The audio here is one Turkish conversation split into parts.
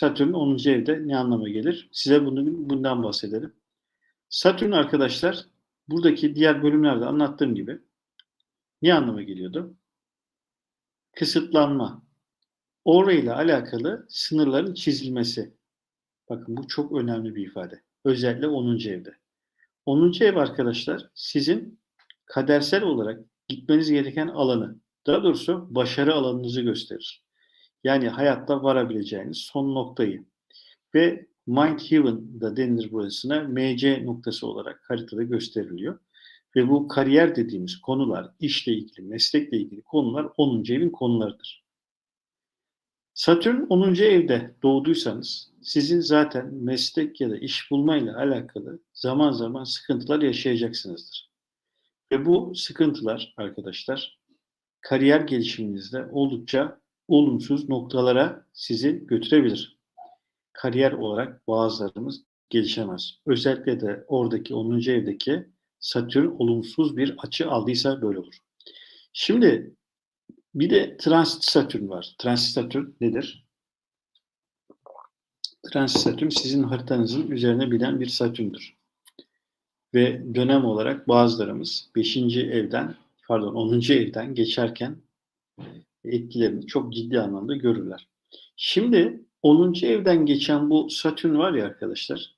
Satürn 10. evde ne anlama gelir? Size bunu bundan bahsedelim. Satürn arkadaşlar buradaki diğer bölümlerde anlattığım gibi ne anlama geliyordu? Kısıtlanma. Orayla alakalı sınırların çizilmesi. Bakın bu çok önemli bir ifade. Özellikle 10. evde. 10. ev arkadaşlar sizin kadersel olarak gitmeniz gereken alanı, daha doğrusu başarı alanınızı gösterir. Yani hayatta varabileceğiniz son noktayı. Ve Mind Heaven da denilir burasına MC noktası olarak haritada gösteriliyor. Ve bu kariyer dediğimiz konular, işle ilgili, meslekle ilgili konular 10. evin konularıdır. Satürn 10. evde doğduysanız sizin zaten meslek ya da iş bulmayla alakalı zaman zaman sıkıntılar yaşayacaksınızdır. Ve bu sıkıntılar arkadaşlar kariyer gelişiminizde oldukça olumsuz noktalara sizi götürebilir. Kariyer olarak bazılarımız gelişemez. Özellikle de oradaki 10. evdeki Satürn olumsuz bir açı aldıysa böyle olur. Şimdi bir de transit Satürn var. Transit Satürn nedir? Transit Satürn sizin haritanızın üzerine binen bir Satürn'dür. Ve dönem olarak bazılarımız 5. evden pardon 10. evden geçerken etkilerini çok ciddi anlamda görürler. Şimdi 10. evden geçen bu Satürn var ya arkadaşlar.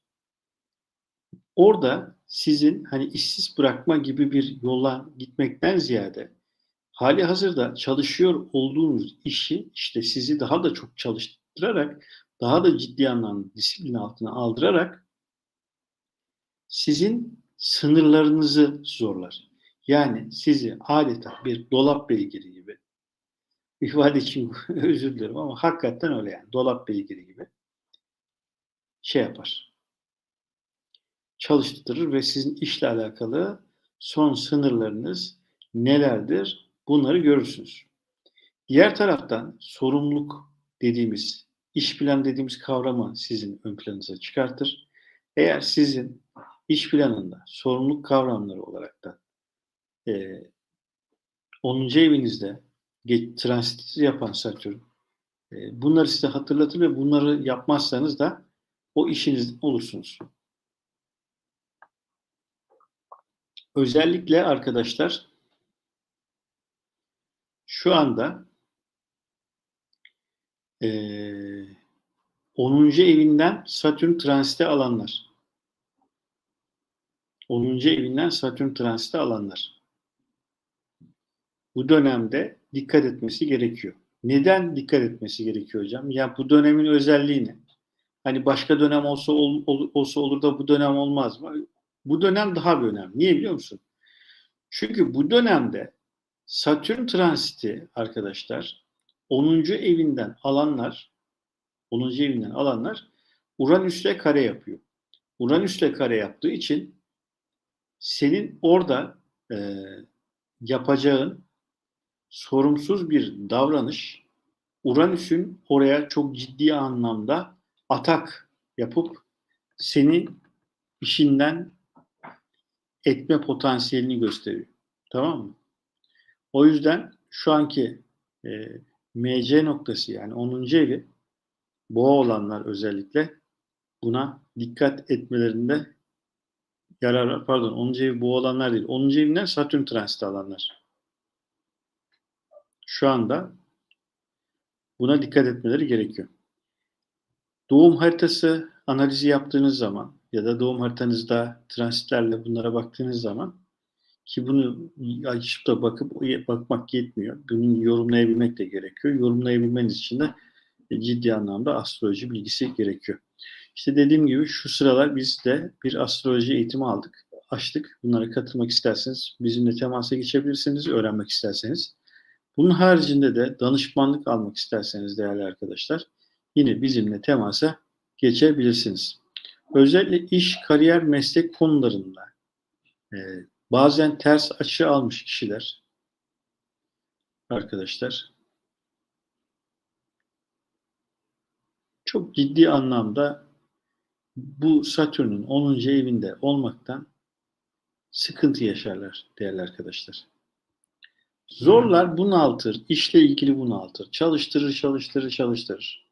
Orada sizin hani işsiz bırakma gibi bir yola gitmekten ziyade hali hazırda çalışıyor olduğunuz işi işte sizi daha da çok çalıştırarak daha da ciddi anlamda disiplin altına aldırarak sizin sınırlarınızı zorlar. Yani sizi adeta bir dolap beygiri gibi ifade için özür dilerim ama hakikaten öyle yani dolap beygiri gibi şey yapar. Çalıştırır ve sizin işle alakalı son sınırlarınız nelerdir bunları görürsünüz. Diğer taraftan sorumluluk dediğimiz, iş plan dediğimiz kavramı sizin ön planınıza çıkartır. Eğer sizin iş planında sorumluluk kavramları olarak da e, 10. evinizde transit yapan Satürn e, bunları size hatırlatır ve bunları yapmazsanız da o işiniz olursunuz. Özellikle arkadaşlar şu anda e, 10. evinden Satürn transite alanlar 10. evinden Satürn transite alanlar bu dönemde dikkat etmesi gerekiyor. Neden dikkat etmesi gerekiyor hocam? Ya bu dönemin özelliği ne? Hani başka dönem olsa ol, ol, olsa olur da bu dönem olmaz mı? Bu dönem daha bir önemli. Niye biliyor musun? Çünkü bu dönemde Satürn transiti arkadaşlar 10. evinden alanlar 10. evinden alanlar Uranüs'le kare yapıyor. Uranüs'le kare yaptığı için senin orada e, yapacağın sorumsuz bir davranış Uranüs'ün oraya çok ciddi anlamda atak yapıp seni işinden etme potansiyelini gösteriyor. Tamam mı? O yüzden şu anki e, MC noktası yani 10. evi boğa olanlar özellikle buna dikkat etmelerinde yarar. Pardon 10. evi boğa olanlar değil. 10. evinden Satürn transiti alanlar. Şu anda buna dikkat etmeleri gerekiyor. Doğum haritası analizi yaptığınız zaman ya da doğum haritanızda transitlerle bunlara baktığınız zaman ki bunu açıp da bakıp bakmak yetmiyor. Bunu yorumlayabilmek de gerekiyor. Yorumlayabilmeniz için de ciddi anlamda astroloji bilgisi gerekiyor. İşte dediğim gibi şu sıralar biz de bir astroloji eğitimi aldık, açtık. Bunlara katılmak isterseniz bizimle temasa geçebilirsiniz, öğrenmek isterseniz. Bunun haricinde de danışmanlık almak isterseniz değerli arkadaşlar yine bizimle temasa geçebilirsiniz. Özellikle iş, kariyer, meslek konularında e, bazen ters açı almış kişiler arkadaşlar çok ciddi anlamda bu Satürn'ün 10. evinde olmaktan sıkıntı yaşarlar değerli arkadaşlar. Zorlar bunaltır, işle ilgili bunaltır, çalıştırır, çalıştırır, çalıştırır.